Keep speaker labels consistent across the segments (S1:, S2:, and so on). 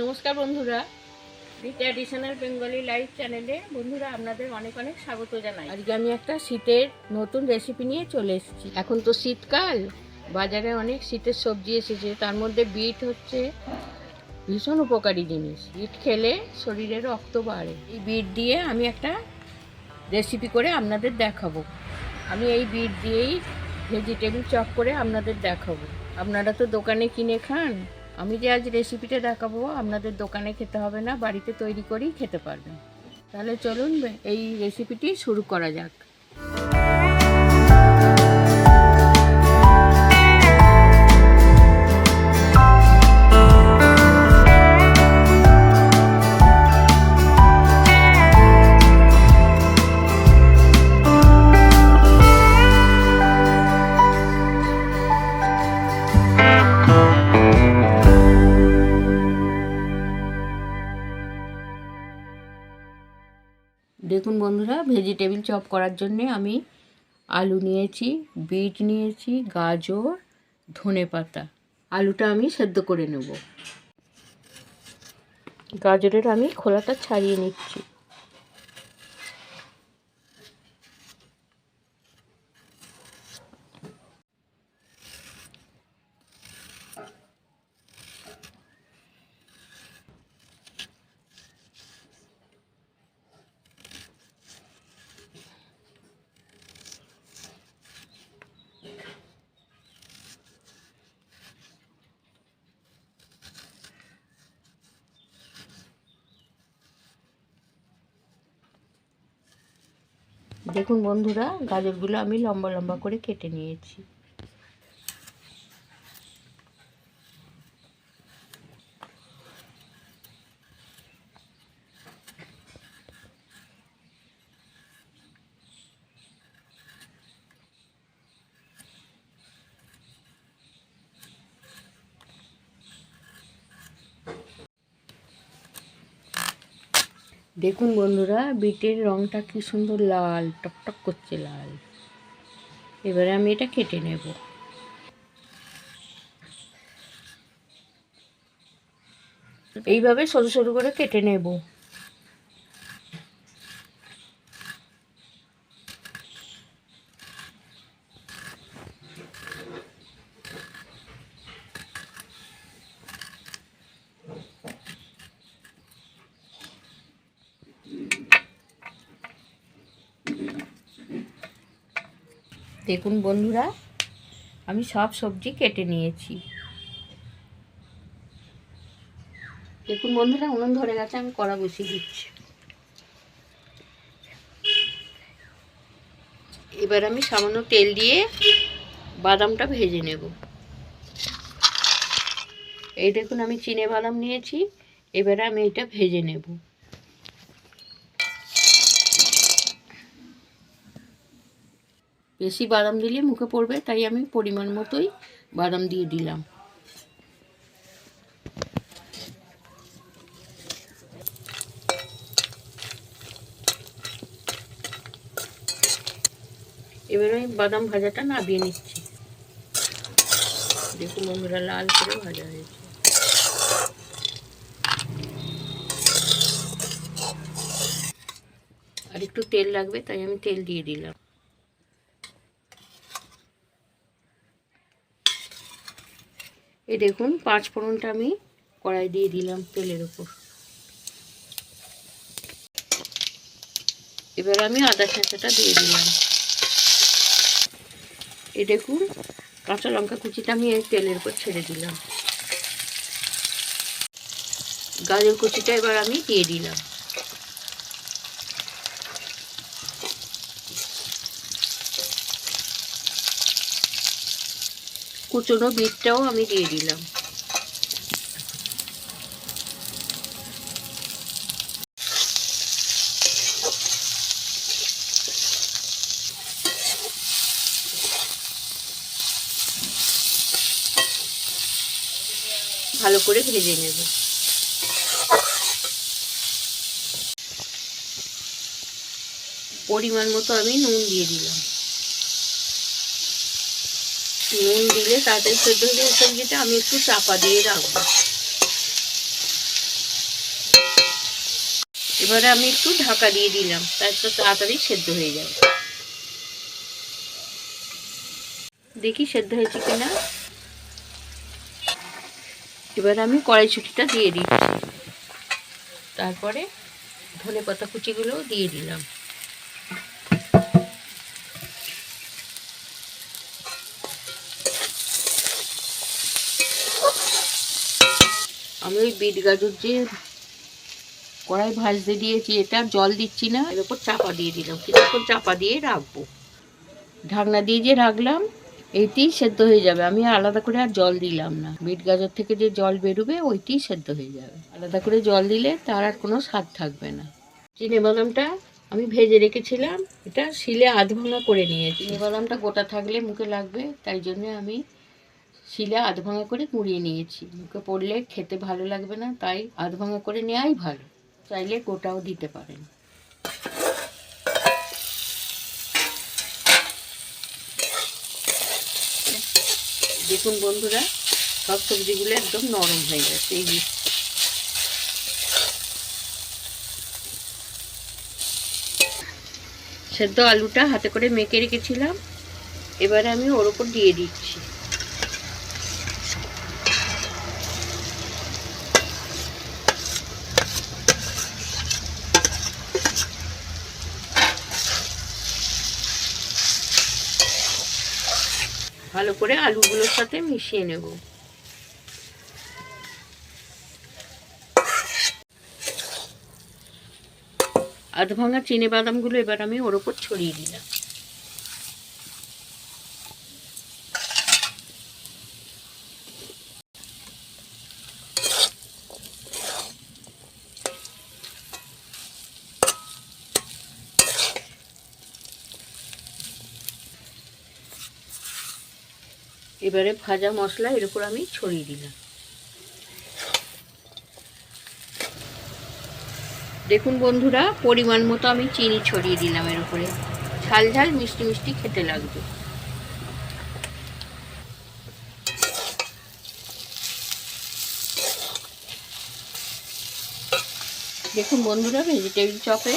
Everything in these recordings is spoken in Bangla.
S1: নমস্কার বন্ধুরা। দি ট্র্যাডিশনাল বেঙ্গলি লাইফ চ্যানেলে বন্ধুরা আপনাদের অনেক অনেক স্বাগত জানাই। আজকে আমি একটা শীতের নতুন রেসিপি নিয়ে চলে এসেছি। এখন তো শীতকাল, বাজারে অনেক শীতের সবজি এসেছে, তার মধ্যে বিট হচ্ছে ভীষণ উপকারী জিনিস। বিট খেলে শরীরে রক্ত বাড়ে। এই বিট দিয়ে আমি একটা রেসিপি করে আপনাদের দেখাবো। আমি এই বিট দিয়েই ভেজিটেবল চপ করে আপনাদের দেখাবো। আপনারা তো দোকানে কিনে খান আমি যে আজ রেসিপিটা দেখাবো, আপনাদের দোকানে খেতে হবে না, বাড়িতে তৈরি করেই খেতে পারবেন। তাহলে চলুন, এই রেসিপিটি শুরু করা যাক। দেখুন বন্ধুরা ভেজিটেবিল চপ করার জন্যে আমি আলু নিয়েছি বিট নিয়েছি, গাজর, ধনে পাতা। আলুটা আমি সেদ্ধ করে নেব। গাজরের আমি খোলাটা ছাড়িয়ে নিচ্ছি। দেখুন বন্ধুরা গাজরগুলো আমি লম্বা লম্বা করে কেটে নিয়েছি। দেখুন বন্ধুরা, বিটের রংটা কি সুন্দর লাল টকটক করছে লাল। এবারে আমি এটা কেটে নেব। এইভাবে সরু সরু করে কেটে নেব। দেখুন বন্ধুরা, আমি সব সবজি কেটে নিয়েছি। দেখুন বন্ধুরা, উনুন ধরে গেছে, আমি কড়া বসিয়ে দিচ্ছি। এবার আমি সামান্য তেল দিয়ে বাদামটা ভেজে নেব। এই দেখুন, আমি চিনে বাদাম নিয়েছি, এবারে আমি এটা ভেজে নেব। বেশি বাদাম দিলে মুখে পড়বে, তাই আমি পরিমাণ মতোই বাদাম দিয়ে দিলাম। এবার আমি বাদাম ভাজাটা নাবিয়ে নিচ্ছি। দেখুন বন্ধুরা, লাল করে ভাজা হয়েছে। আর একটু তেল লাগবে, তাই আমি তেল দিয়ে দিলাম। এই দেখুন, পাঁচ ফোড়নটা আমি কড়াই দিয়ে দিলাম তেলের ওপর এবার আমি আদা ছেঁচাটা দিয়ে দিলাম। এই দেখুন, কাঁচা লঙ্কা কুচিটা আমি এই তেলের উপর ছেড়ে দিলাম। গাজর কুচিটা এবার আমি দিয়ে দিলাম। কুচনো বিটটাও আমি দিয়ে দিলাম। ভালো করে ভেজে নেব। পরিমাণ মতো আমি নুন দিয়ে দিলাম। নুন দিলে তাড়াতাড়ি সেদ্ধ হয়ে যাবে সবজিটা আমি একটু চাপা দিয়ে রাখব। এবারে আমি একটু ঢাকা দিয়ে দিলাম তারপর তাড়াতাড়ি সেদ্ধ হয়ে যাবে। দেখি সেদ্ধ হয়েছে কিনা। এবার আমি কড়াইশুটিটা দিয়ে দিচ্ছি। তারপরে ধনে পাতা কুচিগুলো দিয়ে দিলাম। ওই বিট গাজর যে কড়াই ভাজতে দিয়েছি, এটা জল দিচ্ছি না। এর উপর চাপা দিয়ে দিলাম। কিছুক্ষণ চাপা দিয়ে রাখব। ঢাকনা দিয়ে যে রাখলাম এইটি সেদ্ধ হয়ে যাবে। আমি আলাদা করে আর জল দিলাম না। বিট গাজর থেকে যে জল বেরোবে ওইটি সেদ্ধ হয়ে যাবে। আলাদা করে জল দিলে তার আর কোনো স্বাদ থাকবে না। চিনে বাদামটা আমি ভেজে রেখেছিলাম। এটা শিলে আধ ভাঙা করে নিয়েছি। চিনে বাদামটা গোটা থাকলে মুখে লাগবে, তাই জন্য আমি শিলে আধ ভাঙা করে কুড়িয়ে নিয়েছি। মুখে পড়লে খেতে ভালো লাগবে না, তাই আধ ভাঙা করে নেওয়াই ভালো। চাইলে গোটাও দিতে পারেন। দেখুন বন্ধুরা, সব সবজিগুলো একদম নরম হয়ে গেছে। এই। সেদ্ধ আলুটা হাতে করে মেখে রেখেছিলাম। এবারে আমি ওর ওপর দিয়ে দিচ্ছি ভালো করে আলুগুলোর সাথে মিশিয়ে নেব। আধ ভাঙা চিনে বাদামগুলো এবার আমি ওর ওপর ছড়িয়ে দিলাম। এবারে ভাজা মশলা এর উপর আমি ছড়িয়ে দিলাম। দেখুন বন্ধুরা, পরিমাণ মতো আমি চিনি ছড়িয়ে দিলাম এর উপরে। ঝাল ঝাল, মিষ্টি মিষ্টি খেতে লাগবে। দেখুন বন্ধুরা ভেজিটেবিল চপে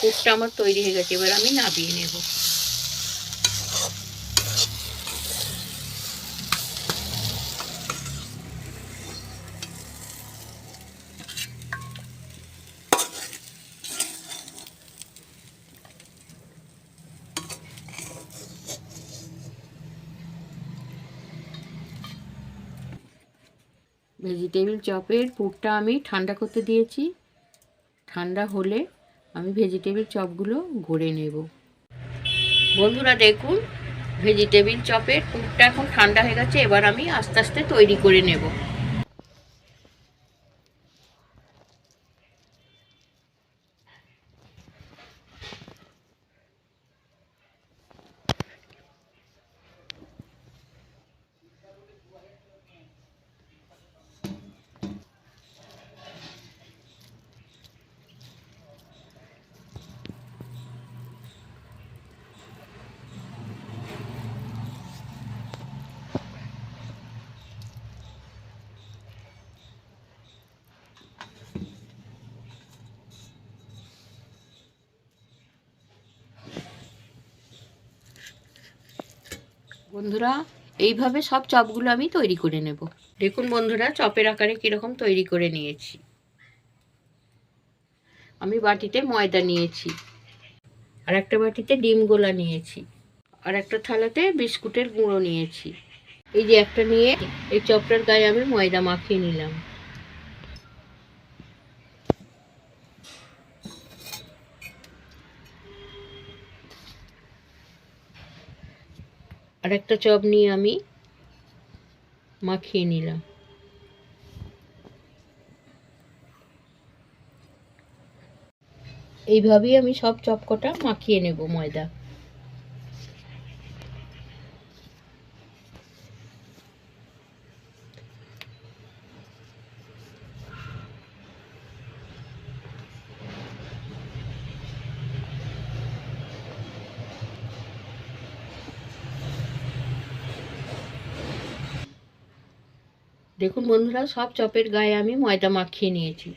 S1: কুকটা আমার তৈরি হয়ে গেছে, এবার আমি নাবিয়ে নেব। ভেজিটেবিল চপের পুরটা আমি ঠান্ডা করতে দিয়েছি। ঠান্ডা হলে আমি ভেজিটেবিল চপগুলো গড়ে নেব। বন্ধুরা দেখুন ভেজিটেবিল চপের পুরটা এখন ঠান্ডা হয়ে গেছে, এবার আমি আস্তে আস্তে তৈরি করে নেব। বন্ধুরা, এইভাবে সব চপগুলো আমি তৈরি করে নেব। দেখুন বন্ধুরা, চপের আকারে কীরকম তৈরি করে নিয়েছি। আমি বাটিতে ময়দা নিয়েছি, আর একটা বাটিতে ডিম গোলা নিয়েছি, আর একটা থালাতে বিস্কুটের গুঁড়ো নিয়েছি। এই যে একটা নিয়ে এই চপটার গায়ে আমি ময়দা মাখিয়ে নিলাম। আর একটা চপ নিয়ে আমি মাখিয়ে নিলাম। এইভাবেই আমি সব চপকটা মাখিয়ে নেব ময়দা। দেখুন বন্ধুরা, সব চপের গায়ে আমি ময়দা মাখিয়ে নিয়েছি।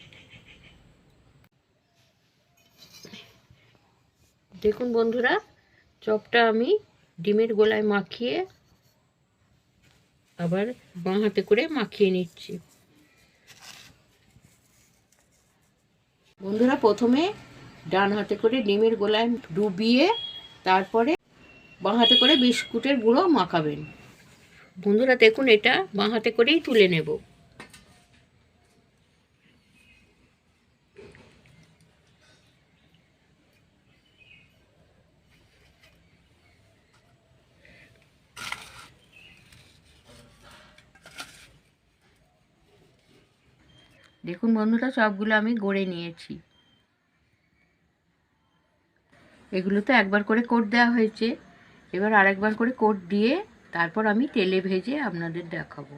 S1: দেখুন বন্ধুরা, চপটা আমি ডিমের গোলায় মাখিয়ে আবার বাঁ হাতে করে মাখিয়ে নিচ্ছি। বন্ধুরা, প্রথমে ডান হাতে করে ডিমের গোলায় ডুবিয়ে তারপরে বাঁ হাতে করে বিস্কুটের গুঁড়ো মাখাবেন। বন্ধুরা দেখুন এটা বাঁ হাতে করেই তুলে নেব। দেখুন বন্ধুরা, সবগুলো আমি গড়ে নিয়েছি। এগুলো তো একবার করে কোট দেওয়া হয়েছে। এবার আরেকবার করে কোট দিয়ে তারপর আমি তেলে ভেজে আপনাদের দেখাবো।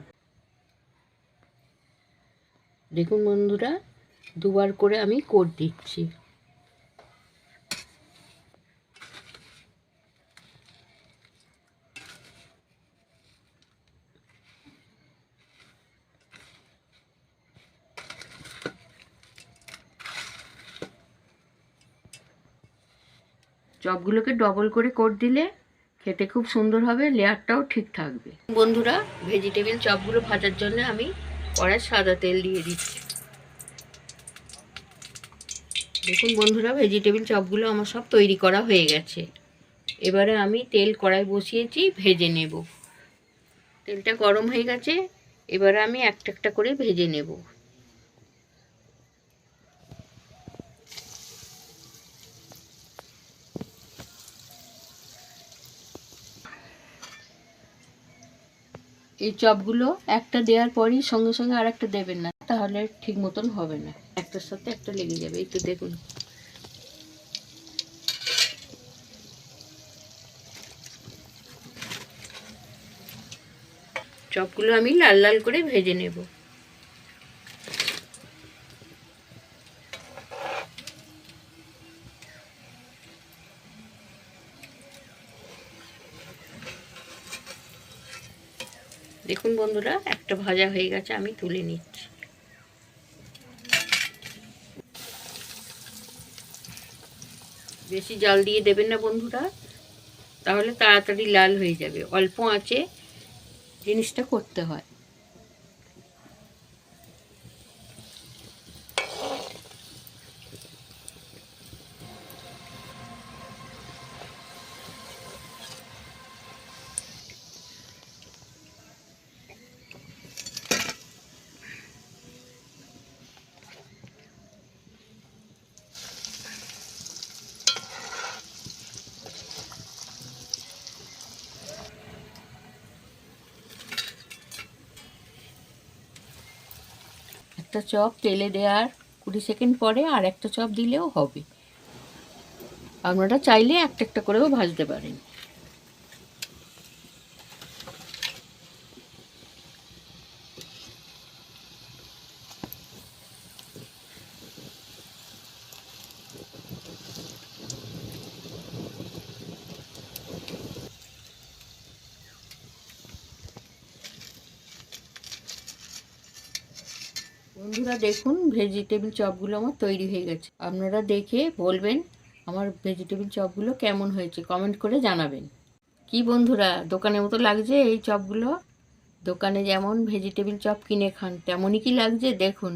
S1: দেখুন বন্ধুরা, দুবার করে আমি কোট দিচ্ছি। চপগুলোকে ডবল করে কোট দিলে খেতে খুব সুন্দর হবে, লেয়ারটাও ঠিক থাকবে। বন্ধুরা ভেজিটেবিল চপগুলো ভাজার জন্য আমি কড়াই সাদা তেল দিয়ে দিচ্ছি। দেখুন বন্ধুরা ভেজিটেবিল চপগুলো আমার সব তৈরি করা হয়ে গেছে। এবারে আমি তেল কড়াই বসিয়েছি, ভেজে নেব। তেলটা গরম হয়ে গেছে, এবারে আমি একটা একটা করে ভেজে নেব। এই চপগুলো একটা দেওয়ার পরই সঙ্গে সঙ্গে আর একটা দেবেন না, তাহলে ঠিক মতন হবে না। একটার সাথে একটা লেগে যাবে, একটু দেখুন। চপগুলো আমি লাল লাল করে ভেজে নেব দেখুন বন্ধুরা, একটা ভাজা হয়ে গেছে, আমি তুলে নিচ্ছি। বেশি জল দিয়ে দেবেন না বন্ধুরা, তাহলে তাড়াতাড়ি লাল হয়ে যাবে। অল্প আঁচে জিনিসটা করতে হয়। একটা চপ তেলে দেওয়ার কুড়ি সেকেন্ড পরে আর একটা চপ দিলেও হবে। আপনারা চাইলে একটা একটা করেও ভাজতে পারেন। বন্ধুরা দেখুন ভেজিটেবিল চপগুলো আমার তৈরি হয়ে গেছে। আপনারা দেখে বলবেন আমার ভেজিটেবিল চপগুলো কেমন হয়েছে কমেন্ট করে জানাবেন। কি বন্ধুরা, দোকানের মতো লাগছে এই চপগুলো দোকানে যেমন ভেজিটেবিল চপ কিনে খান, তেমনই কি লাগছে? দেখুন।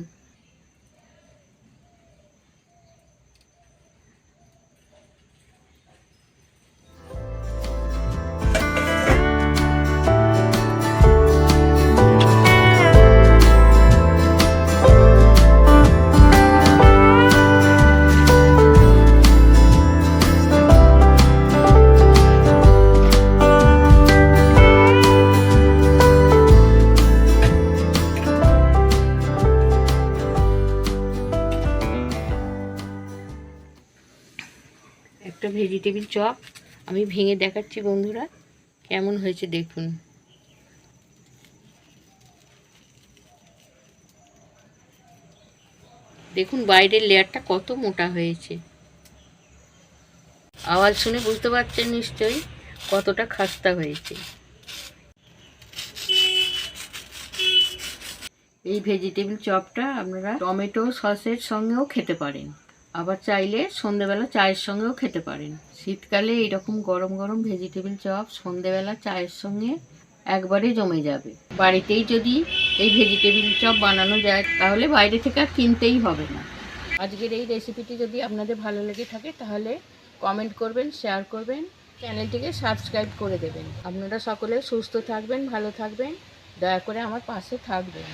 S1: একটা ভেজিটেবিল চপ। আমি ভেঙে দেখাচ্ছি বন্ধুরা, কেমন হয়েছে দেখুন। দেখুন, বাইরের লেয়ারটা কত মোটা হয়েছে। আওয়াজ শুনে বুঝতে পারছেন নিশ্চয়ই কতটা খাস্তা হয়েছে। এই ভেজিটেবিল চপটা আপনারা টমেটো সসের সঙ্গেও খেতে পারেন। আবার চাইলে সন্ধেবেলা চায়ের সঙ্গেও খেতে পারেন। শীতকালে এরকম গরম গরম ভেজিটেবিল চপ সন্ধেবেলা চায়ের সঙ্গে একবারে জমে যাবে। বাড়িতেই যদি এই ভেজিটেবিল চপ বানানো যায়, তাহলে বাইরে থেকে আর কিনতেই হবে না। আজকের এই রেসিপিটি যদি আপনাদের ভালো লেগে থাকে, তাহলে কমেন্ট করবেন শেয়ার করবেন চ্যানেলটিকে সাবস্ক্রাইব করে দেবেন। আপনারা সকলে সুস্থ থাকবেন, ভালো থাকবেন, দয়া করে আমার পাশে থাকবেন।